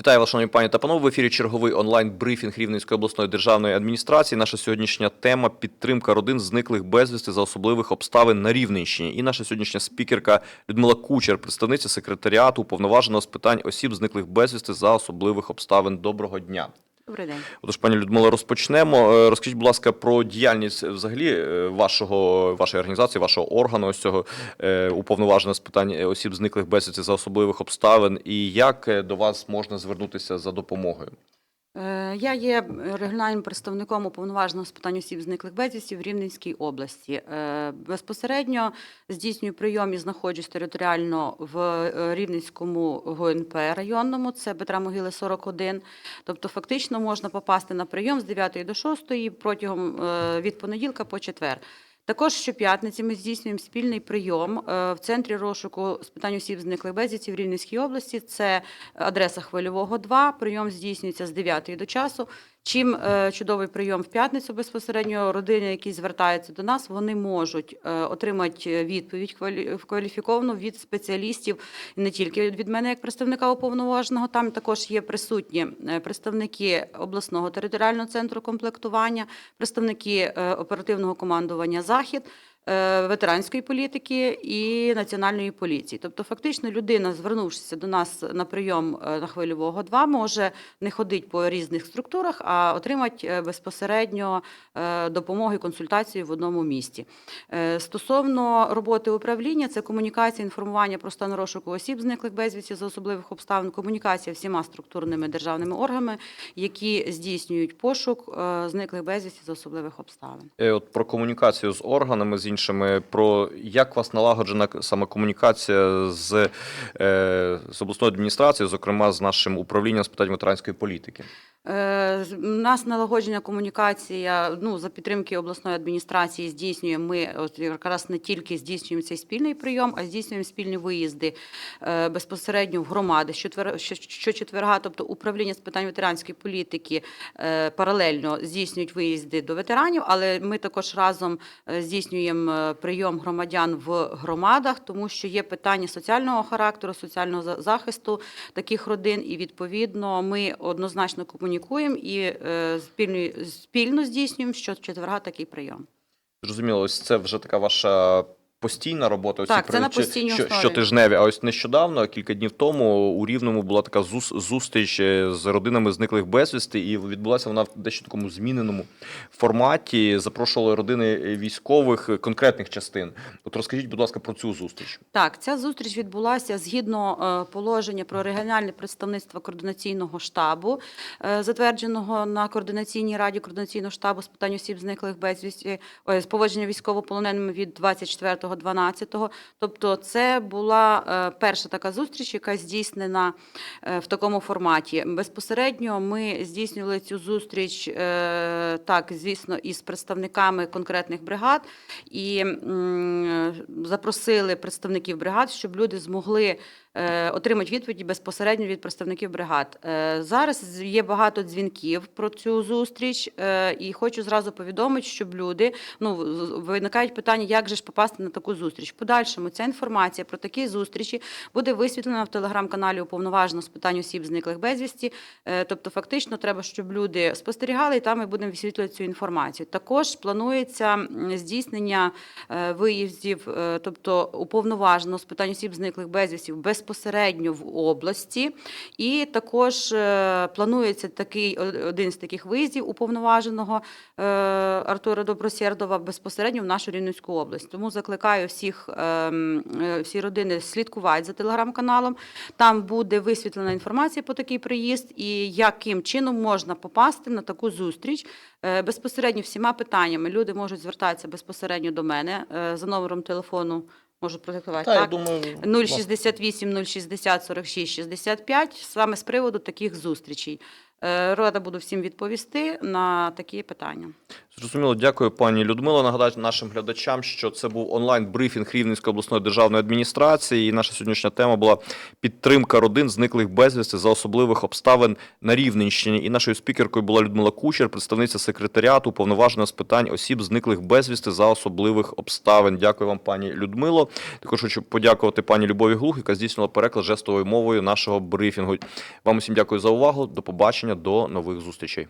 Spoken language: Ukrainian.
Вітаю вас, шановні пані та панове. В ефірі черговий онлайн-брифінг Рівненської обласної державної адміністрації. Наша сьогоднішня тема підтримка родин зниклих безвісти за особливих обставин на Рівненщині. І наша сьогоднішня спікерка Людмила Кучер, представниця секретаріату уповноваженого з питань осіб зниклих безвісти за особливих обставин. Доброго дня. Добрий день. Отож, пані Людмила, розпочнемо. Е, Розкажіть, будь ласка, про діяльність взагалі е, вашого вашої організації, вашого органу, ось цього е, уповноваженого з питань осіб зниклих безвісти за особливих обставин, і як до вас можна звернутися за допомогою? Е, Я є регіональним представником уповноваженого з питань осіб зниклих безвісті в Рівненській області. Е, Безпосередньо здійснюю прийом і знаходжусь територіально в е, Рівненському ГУНП районному, це Петра Могили 41. Тобто, фактично можна попасти на прийом з 9 до 6 протягом від понеділка по четвер. Також щоп'ятниці ми здійснюємо спільний прийом е, в центрі розшуку з питань осіб зниклих безвісті в Рівненській області. Це адреса Хвильового 2. Прийом здійснюється з 9 до часу. Чим е, чудовий прийом в п'ятницю безпосередньо родини, які звертаються до нас, вони можуть е, отримати відповідь квалі- кваліфіковану від спеціалістів, не тільки від мене як представника уповноваженого. Там також є присутні е, представники обласного територіального центру комплектування, представники е, оперативного командування Захід. Е, Ветеранської політики і національної поліції, тобто, фактично, людина, звернувшися до нас на прийом е, на хвильового 2, може не ходити по різних структурах, а отримати е, безпосередньо допомогу і консультацію в одному місті. Стосовно роботи управління, це комунікація, інформування про стан розшуку осіб, зниклих безвісті за особливих обставин, комунікація всіма структурними державними органами, які здійснюють пошук зниклих безвісті за особливих обставин. От про комунікацію з органами, з іншими, про як у вас налагоджена саме комунікація з, е, з обласною адміністрацією, зокрема з нашим управлінням з питань ветеранської політики. Е, У нас налагоджена комунікація ну, за підтримки обласної адміністрації здійснюємо. Ми от якраз не тільки здійснюємо цей спільний прийом, а здійснюємо спільні виїзди е, безпосередньо в громади щочетверга. Тобто управління з питань ветеранської політики е, паралельно здійснюють виїзди до ветеранів, але ми також разом е, здійснюємо е, прийом громадян в громадах, тому що є питання соціального характеру, соціального захисту таких родин, і відповідно ми однозначно комунікуємо і е, спільно, спільно здійснюємо щочетверга такий прийом. Зрозуміло, ось це вже така ваша постійна робота. Так, ці це на постійній що, основі. щотижневі. А ось нещодавно, кілька днів тому, у Рівному була така зус- зустріч е, з родинами зниклих безвісти, і відбулася вона в дещо такому зміненому форматі. Запрошували родини військових е, конкретних частин. От розкажіть, будь ласка, про цю зустріч. Так, ця зустріч відбулася згідно е, положення про регіональне представництво координаційного штабу, е, затвердженого на координаційній раді координаційного штабу з питань осіб зниклих безвісті, з поводження військовополоненими від 24.12. Тобто, це була е, перша така зустріч, яка здійснена е, в такому форматі. Безпосередньо ми здійснювали цю зустріч е, так, звісно, із представниками конкретних бригад і запросили представників бригад, щоб люди змогли е, отримати відповіді безпосередньо від представників бригад. Е, Зараз є багато дзвінків про цю зустріч, е, і хочу зразу повідомити, щоб люди ну виникають питання, як же ж попасти на таку зустріч. Подальшому ця інформація про такі зустрічі буде висвітлена в телеграм-каналі уповноважено з питань осіб зниклих безвісті. Тобто, фактично, треба, щоб люди спостерігали, і там ми будемо висвітлювати цю інформацію. Також планується здійснення виїздів, тобто уповноважено з питань осіб зниклих безвістів безпосередньо в області. І також е, планується такий один з таких виїздів уповноваженого е, Артура Добросєрдова безпосередньо в нашу Рівненську область. Тому закликаю всіх е, м, е, всі родини слідкувати за телеграм-каналом. Там буде висвітлена інформація про такий приїзд і яким чином можна попасти на таку зустріч. Безпосередньо всіма питаннями люди можуть звертатися безпосередньо до мене за номером телефону. Можу протектувати Та, я так? думаю, 068 060 46 65 саме з приводу таких зустрічей. Е, Рада буду всім відповісти на такі питання. Зрозуміло, дякую, пані Людмило. Нагадаю нашим глядачам, що це був онлайн-брифінг Рівненської обласної державної адміністрації. І наша сьогоднішня тема була підтримка родин зниклих безвісти за особливих обставин на Рівненщині. І нашою спікеркою була Людмила Кучер, представниця секретаріату, уповноважена з питань осіб зниклих безвісти за особливих обставин. Дякую вам, пані Людмило. Також хочу подякувати пані Любові Глух, яка здійснила переклад жестовою мовою нашого брифінгу. Вам усім дякую за увагу. До побачення, до нових зустрічей.